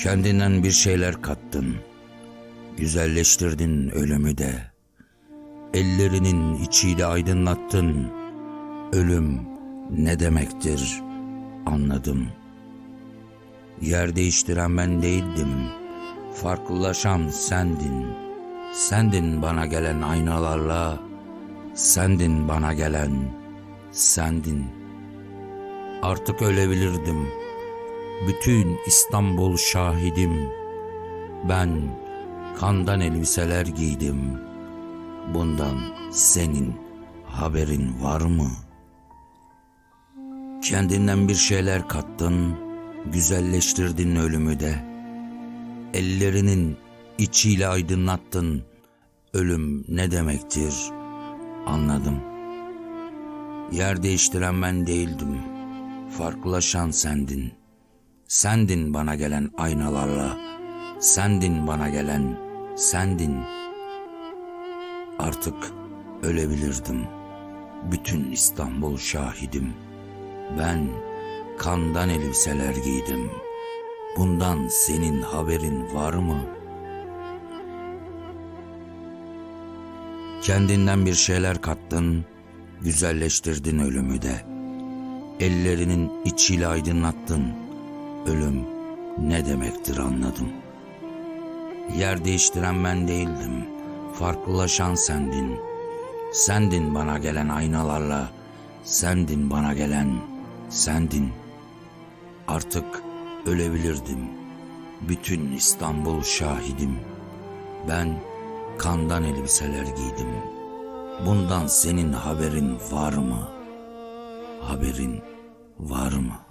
Kendinden bir şeyler kattın. Güzelleştirdin ölümü de. Ellerinin içiyle aydınlattın. Ölüm ne demektir anladım. Yer değiştiren ben değildim. Farklılaşan sendin. Sendin bana gelen aynalarla. Sendin bana gelen sendin. Artık ölebilirdim. Bütün İstanbul şahidim. Ben kandan elbiseler giydim. Bundan senin haberin var mı? Kendinden bir şeyler kattın, güzelleştirdin ölümü de. Ellerinin içiyle aydınlattın. Ölüm ne demektir anladım. Yer değiştiren ben değildim. Farklılaşan sendin. Sendin bana gelen aynalarla. Sendin bana gelen sendin. Artık ölebilirdim. Bütün İstanbul şahidim. Ben kandan elbiseler giydim. Bundan senin haberin var mı? Kendinden bir şeyler kattın, güzelleştirdin ölümü de. Ellerinin içiyle aydınlattın. Ölüm ne demektir anladım. Yer değiştiren ben değildim. Farklılaşan sendin. Sendin bana gelen aynalarla. Sendin bana gelen sendin. Artık ölebilirdim. Bütün İstanbul şahidim. Ben kandan elbiseler giydim. Bundan senin haberin var mı? Haberin var mı?''